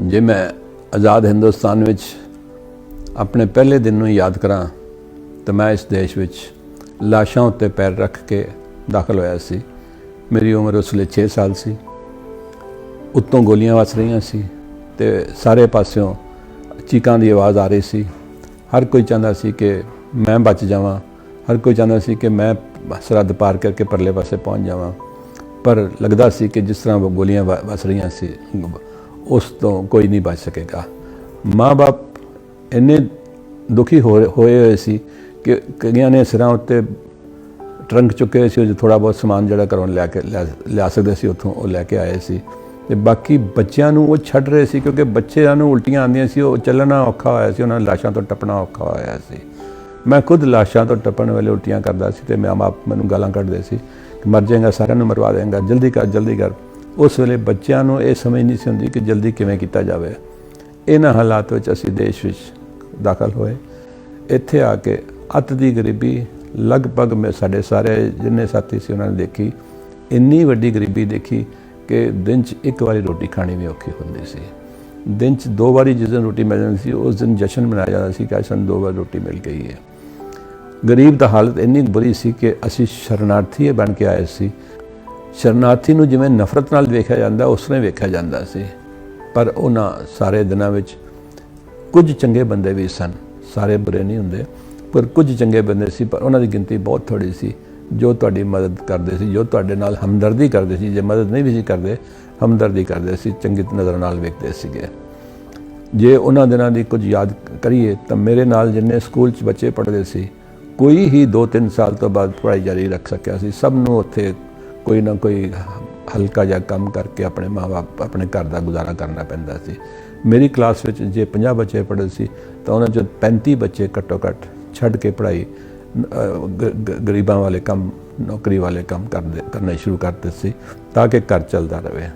ਜੇ ਮੈਂ ਆਜ਼ਾਦ ਹਿੰਦੁਸਤਾਨ ਵਿੱਚ ਆਪਣੇ ਪਹਿਲੇ ਦਿਨ ਨੂੰ ਯਾਦ ਕਰਾਂ, ਤਾਂ ਮੈਂ ਇਸ ਦੇਸ਼ ਵਿੱਚ ਲਾਸ਼ਾਂ ਉੱਤੇ ਪੈਰ ਰੱਖ ਕੇ ਦਾਖਲ ਹੋਇਆ ਸੀ। ਮੇਰੀ ਉਮਰ ਉਸ ਵੇਲੇ 6 ਸਾਲ ਸੀ। ਉੱਤੋਂ ਗੋਲੀਆਂ ਵਸ ਰਹੀਆਂ ਸੀ ਤੇ ਸਾਰੇ ਪਾਸਿਓਂ ਚੀਕਾਂ ਦੀ ਆਵਾਜ਼ ਆ ਰਹੀ ਸੀ। ਹਰ ਕੋਈ ਚਾਹੁੰਦਾ ਸੀ ਕਿ ਮੈਂ ਬਚ ਜਾਵਾਂ, ਹਰ ਕੋਈ ਚਾਹੁੰਦਾ ਸੀ ਕਿ ਮੈਂ ਸਰਹੱਦ ਪਾਰ ਕਰਕੇ ਪਰਲੇ ਪਾਸੇ ਪਹੁੰਚ ਜਾਵਾਂ। ਪਰ ਲੱਗਦਾ ਸੀ ਕਿ ਜਿਸ ਤਰ੍ਹਾਂ ਗੋਲੀਆਂ ਵ- ਵਸ ਰਹੀਆਂ ਸੀ ਉਸ ਤੋਂ ਕੋਈ ਨਹੀਂ ਬਚ ਸਕੇਗਾ। ਮਾਂ-ਬਾਪ ਇੰਨੇ ਦੁਖੀ ਹੋ ਹੋਏ ਹੋਏ ਸੀ ਕਿ ਕਈਆਂ ਨੇ ਸਿਰਾਂ ਉੱਤੇ ਟਰੰਕ ਚੁੱਕੇ ਹੋਏ ਸੀ, ਉਹ ਥੋੜਾ ਬਹੁਤ ਸਮਾਨ ਜਿਹੜਾ ਘਰੋਂ ਲੈ ਕੇ ਲਿਆ ਲਿਆ ਸਕਦੇ ਸੀ, ਉੱਥੋਂ ਉਹ ਲੈ ਕੇ ਆਏ ਸੀ। ਤੇ ਬਾਕੀ ਬੱਚਿਆਂ ਨੂੰ ਉਹ ਛੱਡ ਰਹੇ ਸੀ ਕਿਉਂਕਿ ਬੱਚਿਆਂ ਨੂੰ ਉਲਟੀਆਂ ਆਉਂਦੀਆਂ ਸੀ, ਉਹ ਚੱਲਣਾ ਔਖਾ ਹੋਇਆ ਸੀ, ਉਹਨਾਂ ਨੂੰ ਲਾਸ਼ਾਂ ਤੋਂ ਟੱਪਣਾ ਔਖਾ ਹੋਇਆ ਸੀ। ਮੈਂ ਖੁਦ ਲਾਸ਼ਾਂ ਤੋਂ ਟੱਪਣ ਵੇਲੇ ਉਲਟੀਆਂ ਕਰਦਾ ਸੀ ਤੇ ਮੈਂ ਆਪ ਮੈਨੂੰ ਗਾਲਾਂ ਕੱਢਦੇ ਸੀ ਕਿ ਮਰ ਜਾਏਗਾ, ਸਾਰਿਆਂ ਨੂੰ ਮਰਵਾ ਦੇਗਾ, ਜਲਦੀ ਕਰ ਜਲਦੀ ਕਰ। ਉਸ ਵੇਲੇ ਬੱਚਿਆਂ ਨੂੰ ਇਹ ਸਮਝ ਨਹੀਂ ਸੀ ਹੁੰਦੀ ਕਿ ਜਲਦੀ ਕਿਵੇਂ ਕੀਤਾ ਜਾਵੇ। ਇਹਨਾਂ ਹਾਲਾਤ ਵਿੱਚ ਅਸੀਂ ਦੇਸ਼ ਵਿੱਚ ਦਾਖਲ ਹੋਏ। ਇੱਥੇ ਆ ਕੇ ਅੱਤ ਦੀ ਗਰੀਬੀ ਲਗਭਗ ਮੈਂ ਸਾਡੇ ਸਾਰੇ ਜਿੰਨੇ ਸਾਥੀ ਸੀ ਉਹਨਾਂ ਨੇ ਦੇਖੀ। ਇੰਨੀ ਵੱਡੀ ਗਰੀਬੀ ਦੇਖੀ ਕਿ ਦਿਨ 'ਚ ਇੱਕ ਵਾਰੀ ਰੋਟੀ ਖਾਣੀ ਵੀ ਔਖੀ ਹੁੰਦੀ ਸੀ। ਦਿਨ 'ਚ ਦੋ ਵਾਰੀ ਜਿਸ ਦਿਨ ਰੋਟੀ ਮਿਲ ਜਾਂਦੀ ਸੀ, ਉਸ ਦਿਨ ਜਸ਼ਨ ਮਨਾਇਆ ਜਾਂਦਾ ਸੀ ਕਿ ਅੱਜ ਸਾਨੂੰ ਦੋ ਵਾਰ ਰੋਟੀ ਮਿਲ ਗਈ ਹੈ। ਗਰੀਬ ਦਾ ਹਾਲਤ ਇੰਨੀ ਬੁਰੀ ਸੀ ਕਿ ਅਸੀਂ ਸ਼ਰਨਾਰਥੀ ਬਣ ਕੇ ਆਏ ਸੀ। ਸ਼ਰਨਾਰਥੀ ਨੂੰ ਜਿਵੇਂ ਨਫ਼ਰਤ ਨਾਲ ਵੇਖਿਆ ਜਾਂਦਾ, ਉਸ ਤਰ੍ਹਾਂ ਵੇਖਿਆ ਜਾਂਦਾ ਸੀ। ਪਰ ਉਹਨਾਂ ਸਾਰੇ ਦਿਨਾਂ ਵਿੱਚ ਕੁਝ ਚੰਗੇ ਬੰਦੇ ਵੀ ਸਨ। ਸਾਰੇ ਬੁਰੇ ਨਹੀਂ ਹੁੰਦੇ, ਪਰ ਕੁਝ ਚੰਗੇ ਬੰਦੇ ਸੀ, ਪਰ ਉਹਨਾਂ ਦੀ ਗਿਣਤੀ ਬਹੁਤ ਥੋੜੀ ਸੀ। ਜੋ ਤੁਹਾਡੀ ਮਦਦ ਕਰਦੇ ਸੀ, ਜੋ ਤੁਹਾਡੇ ਨਾਲ ਹਮਦਰਦੀ ਕਰਦੇ ਸੀ, ਜੇ ਮਦਦ ਨਹੀਂ ਵੀ ਸੀ ਕਰਦੇ, ਹਮਦਰਦੀ ਕਰਦੇ ਸੀ, ਚੰਗੀ ਨਜ਼ਰ ਨਾਲ ਵੇਖਦੇ ਸੀਗੇ। ਜੇ ਉਹਨਾਂ ਦਿਨਾਂ ਦੀ ਕੁਝ ਯਾਦ ਕਰੀਏ, ਤਾਂ ਮੇਰੇ ਨਾਲ ਜਿੰਨੇ ਸਕੂਲ 'ਚ ਬੱਚੇ ਪੜ੍ਹਦੇ ਸੀ, ਕੋਈ ਹੀ 2-3 ਸਾਲ ਤੋਂ ਬਾਅਦ ਪੜ੍ਹਾਈ ਜਾਰੀ ਰੱਖ ਸਕਿਆ ਸੀ। ਸਭ ਨੂੰ ਉੱਥੇ ਕੋਈ ਨਾ ਕੋਈ ਹਲਕਾ ਜਿਹਾ ਕੰਮ ਕਰਕੇ ਆਪਣੇ ਮਾਪੇ ਆਪਣੇ ਘਰ ਦਾ ਗੁਜ਼ਾਰਾ ਕਰਨਾ ਪੈਂਦਾ ਸੀ। ਮੇਰੀ ਕਲਾਸ ਵਿੱਚ ਜੇ 50 ਬੱਚੇ ਪੜ੍ਹੇ ਸੀ, ਤਾਂ ਉਹਨਾਂ ਚੋਂ 35 ਬੱਚੇ ਘੱਟੋ ਘੱਟ ਛੱਡ ਕੇ ਪੜ੍ਹਾਈ ਗਰੀਬਾਂ ਵਾਲੇ ਕੰਮ, ਨੌਕਰੀ ਵਾਲੇ ਕੰਮ ਕਰਦੇ, ਕਰਨੇ ਸ਼ੁਰੂ ਕਰ ਦਿੱਤੇ ਸੀ, ਤਾਂ ਕਿ ਘਰ ਚੱਲਦਾ ਰਹੇ।